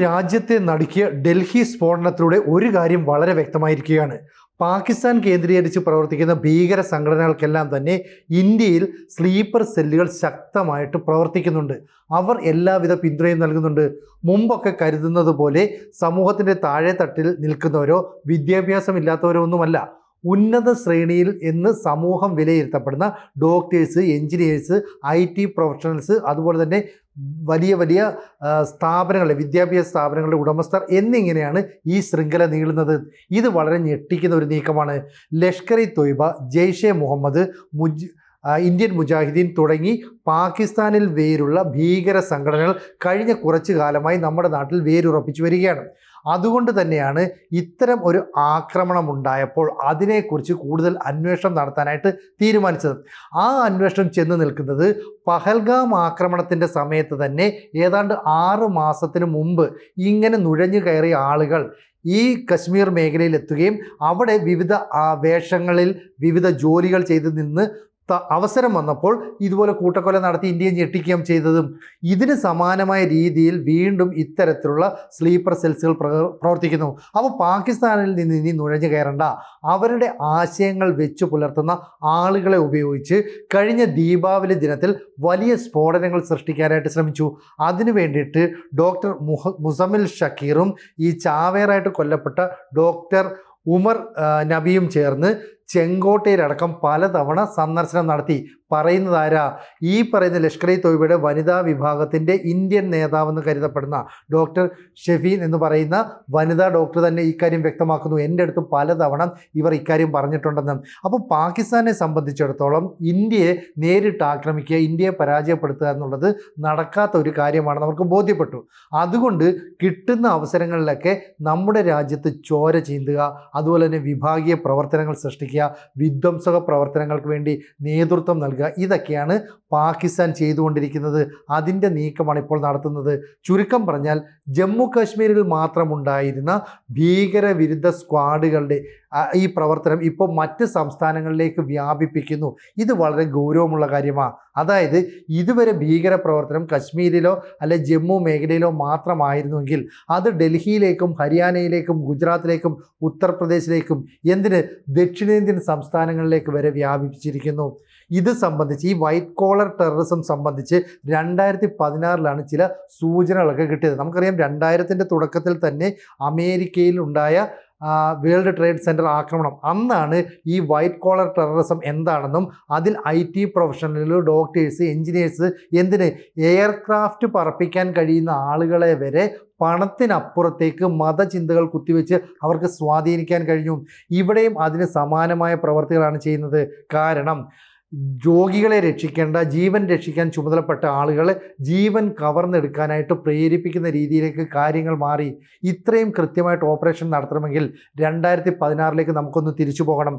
രാജ്യത്തെ നടുക്കിയ ഡൽഹി സ്ഫോടനത്തിലൂടെ ഒരു കാര്യം വളരെ വ്യക്തമായിരിക്കുകയാണ്. പാകിസ്ഥാൻ കേന്ദ്രീകരിച്ച് പ്രവർത്തിക്കുന്ന ഭീകര സംഘടനകൾക്കെല്ലാം തന്നെ ഇന്ത്യയിൽ സ്ലീപ്പർ സെല്ലുകൾ ശക്തമായിട്ട് പ്രവർത്തിക്കുന്നുണ്ട്. അവർ എല്ലാവിധ പിന്തുണയും നൽകുന്നുണ്ട്. മുമ്പൊക്കെ കരുതുന്നത് പോലെ സമൂഹത്തിന്റെ താഴെ തട്ടിൽ നിൽക്കുന്നവരോ വിദ്യാഭ്യാസമില്ലാത്തവരോ ഒന്നുമല്ല. ഉന്നത ശ്രേണിയിൽ എന്ന് സമൂഹം വിലയിരുത്തപ്പെടുന്ന doctors engineers I T professionals അതുപോലെ തന്നെ വലിയ വലിയ സ്ഥാപനങ്ങളെ വിദ്യാഭ്യാസ സ്ഥാപനങ്ങളുടെ ഉടമസ്ഥർ എന്നിങ്ങനെയാണ് ഈ ശൃംഖല നീളുന്നത്. ഇത് വളരെ ഞെട്ടിക്കുന്ന ഒരു നീക്കമാണ്. ലഷ്കർ ഇ തൊയ്ബ ജെയ്ഷെ മുഹമ്മദ് മുജ് ഇന്ത്യൻ മുജാഹിദീൻ തുടങ്ങി പാകിസ്ഥാനിൽ വേരുള്ള ഭീകര സംഘടനകൾ കഴിഞ്ഞ കുറച്ചു കാലമായി നമ്മുടെ നാട്ടിൽ വേരുറപ്പിച്ചു വരികയാണ്. അതുകൊണ്ട് തന്നെയാണ് ഇത്തരം ഒരു ആക്രമണം ഉണ്ടായപ്പോൾ അതിനെക്കുറിച്ച് കൂടുതൽ അന്വേഷണം നടത്താനായിട്ട് തീരുമാനിച്ചത്. ആ അന്വേഷണം ചെന്ന് നിൽക്കുന്നത് പഹൽഗാം ആക്രമണത്തിന്റെ സമയത്ത് തന്നെ ഏതാണ്ട് ആറ് മാസത്തിന് മുമ്പ് ഇങ്ങനെ നുഴഞ്ഞു കയറിയ ആളുകൾ ഈ കശ്മീർ മേഖലയിൽ എത്തുകയും അവിടെ വിവിധ വേഷങ്ങളിൽ വിവിധ ജോലികൾ ചെയ്ത് നിന്ന് അവസരം വന്നപ്പോൾ ഇതുപോലെ കൂട്ടക്കൊല നടത്തി ഇന്ത്യയെ ഞെട്ടിക്കുകയും ചെയ്തതും ഇതിന് സമാനമായ രീതിയിൽ വീണ്ടും ഇത്തരത്തിലുള്ള സ്ലീപ്പർ സെൽസുകൾ പ്രവ- പ്രവർത്തിക്കുന്നു. അപ്പോൾ പാകിസ്ഥാനിൽ നിന്ന് ഇനി നുഴഞ്ഞു കയറണ്ട. അവരുടെ ആശയങ്ങൾ വെച്ച് പുലർത്തുന്ന ആളുകളെ ഉപയോഗിച്ച് കഴിഞ്ഞ ദീപാവലി ദിനത്തിൽ വലിയ സ്ഫോടനങ്ങൾ സൃഷ്ടിക്കാനായിട്ട് ശ്രമിച്ചു. അതിനു വേണ്ടിയിട്ട് ഡോക്ടർ മുഹ മുസമിൽ ഷക്കീറും ഈ ചാവേറായിട്ട് കൊല്ലപ്പെട്ട ഡോക്ടർ ഉമർ നബിയും ചേർന്ന് ചെങ്കോട്ടയിലടക്കം പലതവണ സന്ദർശനം നടത്തി. പറയുന്നതാരാ? ഈ പറയുന്ന ലഷ്കർ ഇ തോയ്ബയുടെ വനിതാ വിഭാഗത്തിന്റെ ഇന്ത്യൻ നേതാവെന്ന് കരുതപ്പെടുന്ന ഡോക്ടർ ഷെഫീൻ എന്ന് പറയുന്ന വനിതാ ഡോക്ടർ തന്നെ ഇക്കാര്യം വ്യക്തമാക്കുന്നു. എന്റെ അടുത്ത് പലതവണ ഇവർ ഇക്കാര്യം പറഞ്ഞിട്ടുണ്ടെന്ന്. അപ്പോൾ പാകിസ്ഥാനെ സംബന്ധിച്ചിടത്തോളം ഇന്ത്യയെ നേരിട്ട് ആക്രമിക്കുക ഇന്ത്യയെ പരാജയപ്പെടുത്തുക എന്നുള്ളത് നടക്കാത്ത ഒരു കാര്യമാണ് നമുക്ക് ബോധ്യപ്പെട്ടു. അതുകൊണ്ട് കിട്ടുന്ന അവസരങ്ങളിലൊക്കെ നമ്മുടെ രാജ്യത്ത് ചോര ചീന്തുക അതുപോലെ തന്നെ വിഭാഗീയ പ്രവർത്തനങ്ങൾ സൃഷ്ടിക്കുക വിധ്വംസക പ്രവർത്തനങ്ങൾക്ക് വേണ്ടി നേതൃത്വം നൽകുക. ഇതൊക്കെയാണ് പാകിസ്ഥാൻ ചെയ്തുകൊണ്ടിരിക്കുന്നത്. അതിന്റെ നീക്കമാണ് ഇപ്പോൾ നടത്തുന്നത്. ചുരുക്കം പറഞ്ഞാൽ ജമ്മു കാശ്മീരിൽ മാത്രമുണ്ടായിരുന്ന ഭീകരവിരുദ്ധ സ്ക്വാഡുകളുടെ ഈ പ്രവർത്തനം ഇപ്പോൾ മറ്റ് സംസ്ഥാനങ്ങളിലേക്ക് വ്യാപിപ്പിക്കുന്നു. ഇത് വളരെ ഗൗരവമുള്ള കാര്യമാണ് അതായത് ഇതുവരെ ഭീകര പ്രവർത്തനം കശ്മീരിലോ അല്ലെ ജമ്മു മേഖലയിലോ മാത്രമായിരുന്നുവെങ്കിൽ അത് ഡൽഹിയിലേക്കും ഹരിയാനയിലേക്കും ഗുജറാത്തിലേക്കും ഉത്തർപ്രദേശിലേക്കും എന്തിന് ദക്ഷിണേന്ത്യൻ സംസ്ഥാനങ്ങളിലേക്ക് വരെ വ്യാപിപ്പിച്ചിരിക്കുന്നു. ഇത് സംബന്ധിച്ച് ഈ വൈറ്റ് കോളർ ടെററിസം സംബന്ധിച്ച് രണ്ടായിരത്തി പതിനാറിലാണ് ചില സൂചനകളൊക്കെ കിട്ടിയത്. നമുക്കറിയാം രണ്ടായിരത്തിന്റെ തുടക്കത്തിൽ തന്നെ അമേരിക്കയിൽ ഉണ്ടായ വേൾഡ് ട്രേഡ് സെന്റർ ആക്രമണം. അന്നാണ് ഈ വൈറ്റ് കോളർ ടെററിസം എന്താണെന്നും അതിൽ ഐ ടി പ്രൊഫഷണലുകൾ ഡോക്ടേഴ്സ് എഞ്ചിനീയേഴ്സ് എന്തിന് എയർക്രാഫ്റ്റ് പറപ്പിക്കാൻ കഴിയുന്ന ആളുകളെ വരെ പണത്തിനപ്പുറത്തേക്ക് മതചിന്തകൾ കുത്തിവെച്ച് അവർക്ക് സ്വാധീനിക്കാൻ കഴിഞ്ഞു. ഇവിടെയും അതിന് സമാനമായ പ്രവർത്തികളാണ് ചെയ്യുന്നത്. കാരണം രോഗികളെ രക്ഷിക്കേണ്ട ജീവൻ രക്ഷിക്കാൻ ചുമതലപ്പെട്ട ആളുകളെ ജീവൻ കവർന്നെടുക്കാനായിട്ട് പ്രേരിപ്പിക്കുന്ന രീതിയിലേക്ക് കാര്യങ്ങൾ മാറി. ഇത്രയും കൃത്യമായിട്ട് ഓപ്പറേഷൻ നടത്തണമെങ്കിൽ രണ്ടായിരത്തി പതിനാറിലേക്ക് നമുക്കൊന്ന് തിരിച്ചു പോകണം.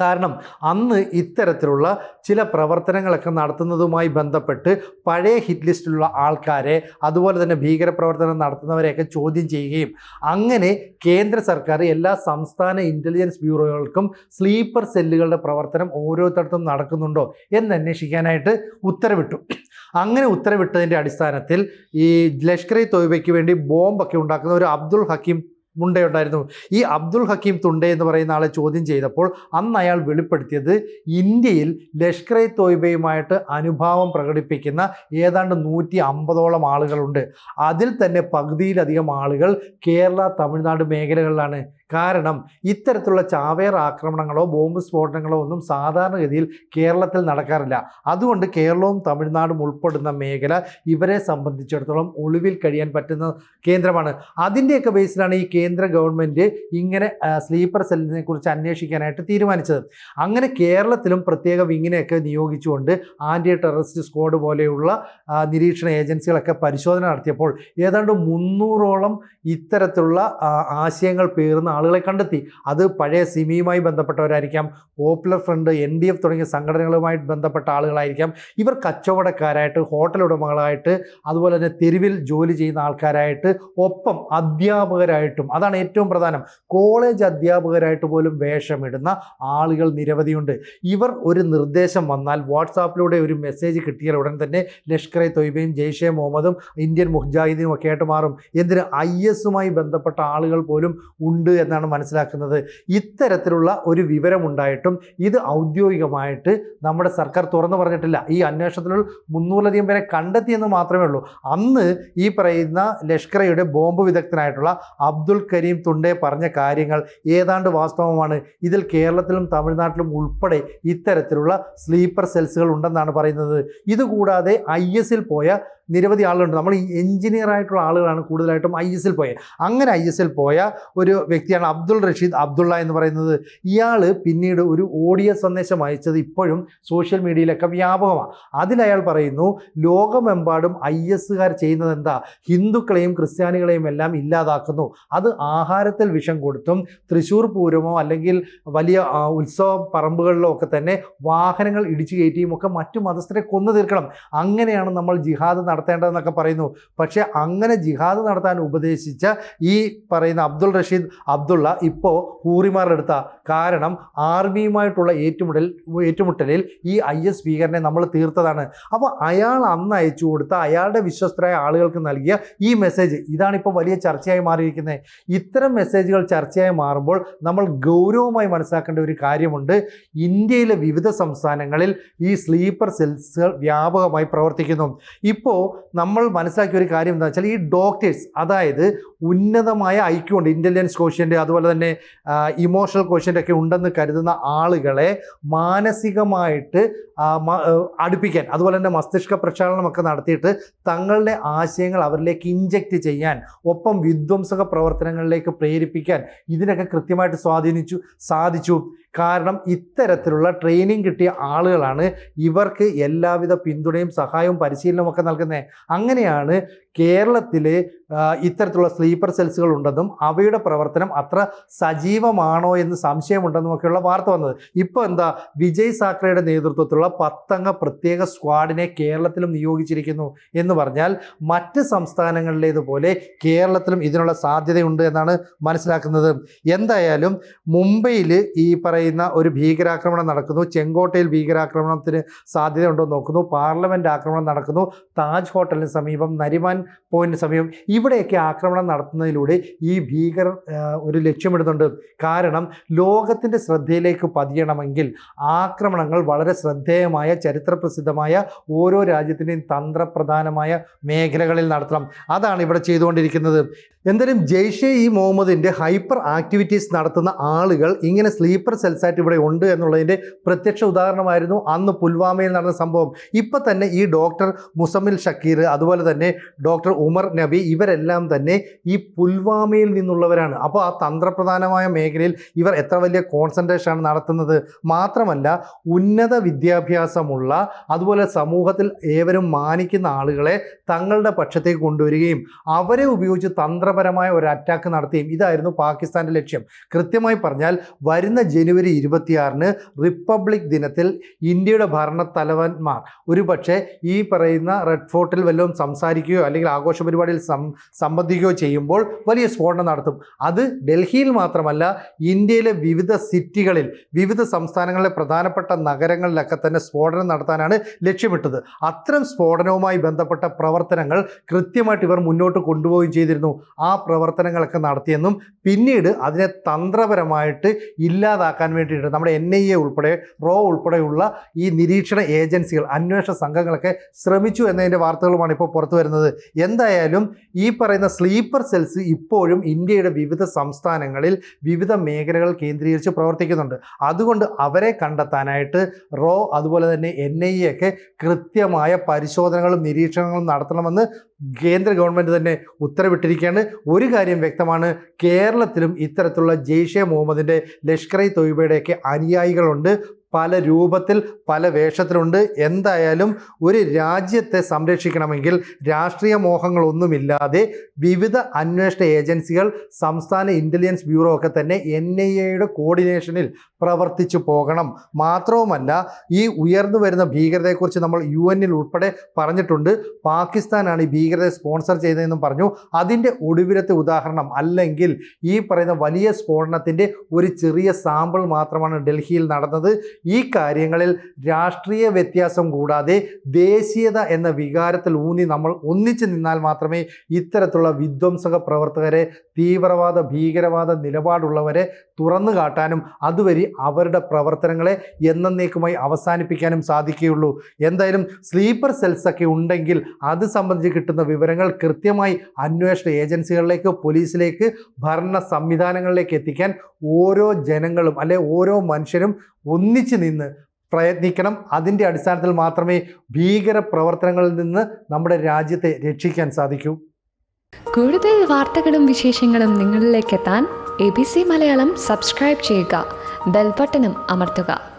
കാരണം അന്ന് ഇത്തരത്തിലുള്ള ചില പ്രവർത്തനങ്ങളൊക്കെ നടത്തുന്നതുമായി ബന്ധപ്പെട്ട് പഴയ ഹിറ്റ് ലിസ്റ്റിലുള്ള ആൾക്കാരെ അതുപോലെ തന്നെ ഭീകരപ്രവർത്തനം നടത്തുന്നവരെയൊക്കെ ചോദ്യം ചെയ്യുകയും അങ്ങനെ കേന്ദ്ര സർക്കാർ എല്ലാ സംസ്ഥാന ഇന്റലിജൻസ് ബ്യൂറോകൾക്കും സ്ലീപ്പർ സെല്ലുകളുടെ പ്രവർത്തനം ഓരോരുത്തർക്കും നടക്കുന്നുണ്ടോ എന്ന് അന്വേഷിക്കാനായിട്ട് ഉത്തരവിട്ടു. അങ്ങനെ ഉത്തരവിട്ടതിന്റെ അടിസ്ഥാനത്തിൽ ഈ ലഷ്കർ ഇ തോയ്ബയ്ക്ക് വേണ്ടി ബോംബൊക്കെ ഉണ്ടാക്കുന്ന ഒരു അബ്ദുൾ ഹക്കീം മുണ്ടയുണ്ടായിരുന്നു. ഈ അബ്ദുൽ ഹക്കീം തുണ്ടെ എന്ന് പറയുന്ന ആളെ ചോദ്യം ചെയ്തപ്പോൾ അന്ന് അയാൾ വെളിപ്പെടുത്തിയത് ഇന്ത്യയിൽ ലഷ്കർ ഇ തോയ്ബയുമായിട്ട് അനുഭാവം പ്രകടിപ്പിക്കുന്ന ഏതാണ്ട് നൂറ്റി അമ്പതോളം ആളുകളുണ്ട്. അതിൽ തന്നെ പകുതിയിലധികം ആളുകൾ കേരള തമിഴ്നാട് മേഖലകളിലാണ്. കാരണം ഇത്തരത്തിലുള്ള ചാവേർ ആക്രമണങ്ങളോ ബോംബ് സ്ഫോടനങ്ങളോ ഒന്നും സാധാരണഗതിയിൽ കേരളത്തിൽ നടക്കാറില്ല. അതുകൊണ്ട് കേരളവും തമിഴ്നാടും ഉൾപ്പെടുന്ന മേഖല ഇവരെ സംബന്ധിച്ചിടത്തോളം ഒളിവിൽ കഴിയാൻ പറ്റുന്ന കേന്ദ്രമാണ്. അതിന്റെയൊക്കെ ബേസിലാണ് ഈ ഗവൺമെന്റ് ഇങ്ങനെ സ്ലീപ്പർ സെല്ലിനെ കുറിച്ച് അന്വേഷിക്കാനായിട്ട് തീരുമാനിച്ചത്. അങ്ങനെ കേരളത്തിലും പ്രത്യേക വിങ്ങിനെയൊക്കെ നിയോഗിച്ചുകൊണ്ട് ആന്റി ടെററിസ്റ്റ് സ്ക്വാഡ് പോലെയുള്ള നിരീക്ഷണ ഏജൻസികളൊക്കെ പരിശോധന നടത്തിയപ്പോൾ ഏതാണ്ട് മുന്നൂറോളം ഇത്തരത്തിലുള്ള ആശയങ്ങൾ പേറുന്ന ആളുകളെ കണ്ടെത്തി. അത് പഴയ സിമിയുമായി ബന്ധപ്പെട്ടവരായിരിക്കാം popular front N D F തുടങ്ങിയ സംഘടനകളുമായി ബന്ധപ്പെട്ട ആളുകളായിരിക്കാം. ഇവർ കച്ചവടക്കാരായിട്ട് ഹോട്ടൽ ഉടമകളായിട്ട് അതുപോലെ തന്നെ തെരുവിൽ ജോലി ചെയ്യുന്ന ആൾക്കാരായിട്ട് ഒപ്പം അധ്യാപകരായിട്ടും അതാണ് ഏറ്റവും പ്രധാനം. കോളേജ് അധ്യാപകരായിട്ട് പോലും വേഷമിടുന്ന ആളുകൾ നിരവധിയുണ്ട്. ഇവർ ഒരു നിർദ്ദേശം വന്നാൽ വാട്സാപ്പിലൂടെ ഒരു മെസ്സേജ് കിട്ടിയാൽ ഉടൻ തന്നെ ലഷ്കർ എ തൊയ്ബയും ജെയ്ഷെ മുഹമ്മദും ഇന്ത്യൻ മുഹ്ജാഹിദീനും ഒക്കെ ആയിട്ട് മാറും. എന്തിന്? ഐ എസുമായി ബന്ധപ്പെട്ട ആളുകൾ പോലും ഉണ്ട് എന്നാണ് മനസ്സിലാക്കുന്നത്. ഇത്തരത്തിലുള്ള ഒരു വിവരമുണ്ടായിട്ടും ഇത് ഔദ്യോഗികമായിട്ട് നമ്മുടെ സർക്കാർ തുറന്നു പറഞ്ഞിട്ടില്ല. ഈ അന്വേഷണത്തിൽ മുന്നൂറിലധികം പേരെ കണ്ടെത്തിയെന്ന് മാത്രമേ ഉള്ളൂ. അന്ന് ഈ പറയുന്ന ലഷ്കറയുടെ ബോംബ് വിദഗ്ധനായിട്ടുള്ള കരീം തുണ്ടേ പറഞ്ഞ കാര്യങ്ങൾ ഏതാണ്ട് വാസ്തവമാണ്. ഇതിൽ കേരളത്തിലും തമിഴ്നാട്ടിലും ഉൾപ്പെടെ ഇത്തരത്തിലുള്ള സ്ലീപ്പർ സെൽസുകൾ ഉണ്ടെന്നാണ് പറയുന്നത്. ഇതുകൂടാതെ ഐ എസിൽ പോയ നിരവധി ആളുകളുണ്ട്. നമ്മൾ എഞ്ചിനീയർ ആയിട്ടുള്ള ആളുകളാണ് കൂടുതലായിട്ടും ഐ എസ് എൽ പോയത് അങ്ങനെ ഐ എസ് എൽ പോയ ഒരു വ്യക്തിയാണ് അബ്ദുൾ റഷീദ് അബ്ദുള്ള എന്ന് പറയുന്നത്. ഇയാൾ പിന്നീട് ഒരു ഓഡിയോ സന്ദേശം അയച്ചത് ഇപ്പോഴും സോഷ്യൽ മീഡിയയിലൊക്കെ വ്യാപകമാണ് അതിലയാൾ പറയുന്നു ലോകമെമ്പാടും ഐ എസ്സുകാർ ചെയ്യുന്നത് എന്താ? ഹിന്ദുക്കളെയും ക്രിസ്ത്യാനികളെയും എല്ലാം ഇല്ലാതാക്കുന്നു. അത് ആഹാരത്തിൽ വിഷം കൊടുത്തും തൃശ്ശൂർ പൂരമോ അല്ലെങ്കിൽ വലിയ ഉത്സവ പറമ്പുകളിലോ ഒക്കെ തന്നെ വാഹനങ്ങൾ ഇടിച്ചു കയറ്റിയും ഒക്കെ മറ്റു മതസ്ഥരെ കൊന്നു തീർക്കണം. അങ്ങനെയാണ് നമ്മൾ ജിഹാദ് നടത്തേണ്ടതെന്നൊക്കെ പറയുന്നു. പക്ഷേ അങ്ങനെ ജിഹാദ് നടത്താൻ ഉപദേശിച്ച ഈ പറയുന്ന അബ്ദുൾ റഷീദ് അബ്ദുള്ള ഇപ്പോൾ ഹൂറിമാരെടുത്ത കാരണം ആർമിയുമായിട്ടുള്ള ഏറ്റുമുട്ടൽ ഏറ്റുമുട്ടലിൽ ഈ ഐ എസ് ഭീകരനെ നമ്മൾ തീർത്തതാണ്. അപ്പോൾ അയാൾ അന്ന് അയച്ചു കൊടുത്ത അയാളുടെ വിശ്വസ്തരായ ആളുകൾക്ക് നൽകിയ ഈ മെസ്സേജ് ഇതാണിപ്പോൾ വലിയ ചർച്ചയായി മാറിയിരിക്കുന്നത്. ഇത്തരം മെസ്സേജുകൾ ചർച്ചയായി മാറുമ്പോൾ നമ്മൾ ഗൗരവമായി മനസ്സിലാക്കേണ്ട ഒരു കാര്യമുണ്ട്. ഇന്ത്യയിലെ വിവിധ സംസ്ഥാനങ്ങളിൽ ഈ സ്ലീപ്പർ സെൽസുകൾ വ്യാപകമായി പ്രവർത്തിക്കുന്നു. ഇപ്പോൾ നമ്മൾ മനസ്സിലാക്കിയ ഒരു കാര്യം എന്താ വെച്ചാൽ ഈ ഡോക്ടേഴ്സ് അതായത് ഉന്നതമായ ഐക്യം ഉണ്ട് ഇന്റലിജൻസ് കോഷ്യന്റ് അതുപോലെ തന്നെ ഇമോഷണൽ കോഷ്യന്റ് ഒക്കെ ഉണ്ടെന്ന് കരുതുന്ന ആളുകളെ മാനസികമായിട്ട് അടുപ്പിക്കാൻ അതുപോലെ തന്നെ മസ്തിഷ്ക പ്രക്ഷാളനമൊക്കെ നടത്തിയിട്ട് തങ്ങളുടെ ആശയങ്ങൾ അവരിലേക്ക് ഇഞ്ചക്റ്റ് ചെയ്യാൻ ഒപ്പം വിധ്വംസക പ്രവർത്തനങ്ങളിലേക്ക് പ്രേരിപ്പിക്കാൻ ഇതിനൊക്കെ കൃത്യമായിട്ട് സ്വാധീനിച്ചു സാധിച്ചു. കാരണം ഇത്തരത്തിലുള്ള ട്രെയിനിങ് കിട്ടിയ ആളുകളാണ് ഇവർക്ക് എല്ലാവിധ പിന്തുണയും സഹായവും പരിശീലനവും ഒക്കെ നൽകുന്നത് അങ്ങനെയാണ് കേരളത്തിലെ ഇത്തരത്തിലുള്ള സ്ലീപ്പർ സെൽസുകൾ ഉണ്ടെന്നും അവയുടെ പ്രവർത്തനം അത്ര സജീവമാണോ എന്ന് സംശയമുണ്ടെന്നും ഒക്കെയുള്ള വാർത്ത വന്നത്. ഇപ്പോൾ എന്താ വിജയ് സാക്രയുടെ നേതൃത്വത്തിലുള്ള പത്തംഗ പ്രത്യേക സ്ക്വാഡിനെ കേരളത്തിലും നിയോഗിച്ചിരിക്കുന്നു എന്ന് പറഞ്ഞാൽ മറ്റ് സംസ്ഥാനങ്ങളിലേതുപോലെ കേരളത്തിലും ഇതിനുള്ള സാധ്യതയുണ്ട് എന്നാണ് മനസ്സിലാക്കുന്നത്. എന്തായാലും മുംബൈയിൽ ഈ പറയുന്ന ഒരു ഭീകരാക്രമണം നടക്കുന്നു. ചെങ്കോട്ടയിൽ ഭീകരാക്രമണത്തിന് സാധ്യതയുണ്ടോ നോക്കുന്നു. പാർലമെന്റ് ആക്രമണം നടക്കുന്നു. താജ് ഹോട്ടലിന് സമീപം നരിമാൻ പോയിന്റിന് സമീപം. ഇവിടെയൊക്കെ ആക്രമണം നടത്തുന്നതിലൂടെ ഈ ഭീകരർ ഒരു ലക്ഷ്യമിടുന്നുണ്ട്. കാരണം ലോകത്തിന്റെ ശ്രദ്ധയിലേക്ക് പതിയണമെങ്കിൽ ആക്രമണങ്ങൾ വളരെ ശ്രദ്ധേയമായ ചരിത്രപ്രസിദ്ധമായ ഓരോ രാജ്യത്തിന്റെയും തന്ത്രപ്രധാനമായ മേഖലകളിൽ നടത്തണം. അതാണ് ഇവിടെ ചെയ്തുകൊണ്ടിരിക്കുന്നത്. എന്തായാലും ജെയ്ഷെ ഇ മുഹമ്മദിന്റെ ഹൈപ്പർ ആക്ടിവിറ്റീസ് നടത്തുന്ന ആളുകൾ ഇങ്ങനെ സ്ലീപ്പർ സെൽസായിട്ട് ഇവിടെ ഉണ്ട് എന്നുള്ളതിന്റെ പ്രത്യക്ഷ ഉദാഹരണമായിരുന്നു അന്ന് പുൽവാമയിൽ നടന്ന സംഭവം. ഇപ്പം തന്നെ ഈ ഡോക്ടർ മുസമിൽ ഷക്കീർ അതുപോലെ തന്നെ ഡോക്ടർ ഉമർ നബി ഇവരെല്ലാം തന്നെ പുൽവാമയിൽ നിന്നുള്ളവരാണ്. അപ്പോൾ ആ തന്ത്രപ്രധാനമായ മേഖലയിൽ ഇവർ എത്ര വലിയ കോൺസെൻട്രേഷൻ ആണ് നടത്തുന്നത്? മാത്രമല്ല ഉന്നത വിദ്യാഭ്യാസമുള്ള അതുപോലെ സമൂഹത്തിൽ ഏവരും മാനിക്കുന്ന ആളുകളെ തങ്ങളുടെ പക്ഷത്തേക്ക് കൊണ്ടുവരികയും അവരെ ഉപയോഗിച്ച് തന്ത്രപരമായ ഒരു അറ്റാക്ക് നടത്തുകയും ഇതായിരുന്നു പാകിസ്ഥാന്റെ ലക്ഷ്യം. കൃത്യമായി പറഞ്ഞാൽ വരുന്ന ജനുവരി ഇരുപത്തിയാറിന് റിപ്പബ്ലിക് ദിനത്തിൽ ഇന്ത്യയുടെ ഭരണത്തലവന്മാർ ഒരു പക്ഷേ ഈ പറയുന്ന റെഡ് ഫോർട്ടിൽ വല്ലതും സംസാരിക്കുകയോ അല്ലെങ്കിൽ ആഘോഷ പരിപാടിയിൽ സംബന്ധിക്കുകയോ ചെയ്യുമ്പോൾ വലിയ സ്ഫോടനം നടത്തും. അത് ഡൽഹിയിൽ മാത്രമല്ല ഇന്ത്യയിലെ വിവിധ സിറ്റികളിൽ വിവിധ സംസ്ഥാനങ്ങളിലെ പ്രധാനപ്പെട്ട നഗരങ്ങളിലൊക്കെ തന്നെ സ്ഫോടനം നടത്താനാണ് ലക്ഷ്യമിട്ടത്. അത്തരം സ്ഫോടനവുമായി ബന്ധപ്പെട്ട പ്രവർത്തനങ്ങൾ കൃത്യമായിട്ട് ഇവർ മുന്നോട്ട് കൊണ്ടുപോവുകയും ചെയ്തിരുന്നു. ആ പ്രവർത്തനങ്ങളൊക്കെ നടത്തിയെന്നും പിന്നീട് അതിനെ തന്ത്രപരമായിട്ട് ഇല്ലാതാക്കാൻ വേണ്ടിയിട്ട് നമ്മുടെ എൻ ഐ എ ഉൾപ്പെടെ റോ ഉൾപ്പെടെയുള്ള ഈ നിരീക്ഷണ ഏജൻസികൾ അന്വേഷണ സംഘങ്ങളൊക്കെ ശ്രമിച്ചു എന്നതിന്റെ വാർത്തകളുമാണ് ഇപ്പോൾ പുറത്തു വരുന്നത്. എന്തായാലും ഈ പറയുന്ന സ്ലീപ്പർ സെൽസ് ഇപ്പോഴും ഇന്ത്യയുടെ വിവിധ സംസ്ഥാനങ്ങളിൽ വിവിധ മേഖലകൾ കേന്ദ്രീകരിച്ച് പ്രവർത്തിക്കുന്നുണ്ട്. അതുകൊണ്ട് അവരെ കണ്ടെത്താനായിട്ട് റോ അതുപോലെ തന്നെ എൻ ഐ ഒക്കെ കൃത്യമായ പരിശോധനകളും നിരീക്ഷണങ്ങളും നടത്തണമെന്ന് കേന്ദ്ര ഗവൺമെന്റ് തന്നെ ഉത്തരവിട്ടിരിക്കുകയാണ്. ഒരു കാര്യം വ്യക്തമാണ് കേരളത്തിലും ഇത്തരത്തിലുള്ള ജെയ്ഷെ മുഹമ്മദിന്റെ ലഷ്കർ ഇ തൊയ്ബയുടെയൊക്കെ അനുയായികളുണ്ട്. പല രൂപത്തിൽ പല വേഷത്തിലുണ്ട്. എന്തായാലും ഒരു രാജ്യത്തെ സംരക്ഷിക്കണമെങ്കിൽ രാഷ്ട്രീയ മോഹങ്ങളൊന്നുമില്ലാതെ വിവിധ അന്വേഷണ ഏജൻസികൾ സംസ്ഥാന ഇന്റലിജൻസ് ബ്യൂറോ ഒക്കെ തന്നെ എൻ ഐ എയുടെ കോർഡിനേഷനിൽ പ്രവർത്തിച്ചു പോകണം. മാത്രവുമല്ല ഈ ഉയർന്നു വരുന്ന ഭീകരതയെക്കുറിച്ച് നമ്മൾ യു എന്നിൽ ഉൾപ്പെടെ പറഞ്ഞിട്ടുണ്ട്. പാകിസ്ഥാനാണ് ഈ ഭീകരതയെ സ്പോൺസർ ചെയ്തതെന്നും പറഞ്ഞു. അതിന്റെ ഒടുവിലത്തെ ഉദാഹരണം അല്ലെങ്കിൽ ഈ പറയുന്ന വലിയ സ്ഫോടനത്തിന്റെ ഒരു ചെറിയ സാമ്പിൾ മാത്രമാണ് ഡൽഹിയിൽ നടന്നത്. ഈ കാര്യങ്ങളിൽ രാഷ്ട്രീയ വ്യത്യാസം കൂടാതെ ദേശീയത എന്ന വികാരത്തിൽ ഊന്നി നമ്മൾ ഒന്നിച്ചു നിന്നാൽ മാത്രമേ ഇത്തരത്തിലുള്ള വിധ്വംസക പ്രവർത്തകരെ തീവ്രവാദ ഭീകരവാദ നിലപാടുള്ളവരെ തുറന്നു കാട്ടാനും അതുവഴി അവരുടെ പ്രവർത്തനങ്ങളെ എന്നേക്കുമായി അവസാനിപ്പിക്കാനും സാധിക്കുകയുള്ളൂ. എന്തായാലും സ്ലീപ്പർ സെൽസൊക്കെ ഉണ്ടെങ്കിൽ അത് സംബന്ധിച്ച് കിട്ടുന്ന വിവരങ്ങൾ കൃത്യമായി അന്വേഷണ ഏജൻസികളിലേക്ക് പോലീസിലേക്ക് ഭരണ സംവിധാനങ്ങളിലേക്ക് എത്തിക്കാൻ ഓരോ ജനങ്ങളും അല്ലെ ഓരോ മനുഷ്യരും ഒന്നിച്ചു നിന്ന് പ്രയത്നിക്കണം. അതിന്റെ അടിസ്ഥാനത്തിൽ മാത്രമേ ഭീകര പ്രവർത്തനങ്ങളിൽ നിന്ന് നമ്മുടെ രാജ്യത്തെ രക്ഷിക്കാൻ സാധിക്കൂ. കൂടുതൽ വാർത്തകളും വിശേഷങ്ങളും നിങ്ങളിലേക്ക് എത്താൻ A B C Malayalam subscribe ചെയ്യുക. ബെൽബട്ടനും അമർത്തുക.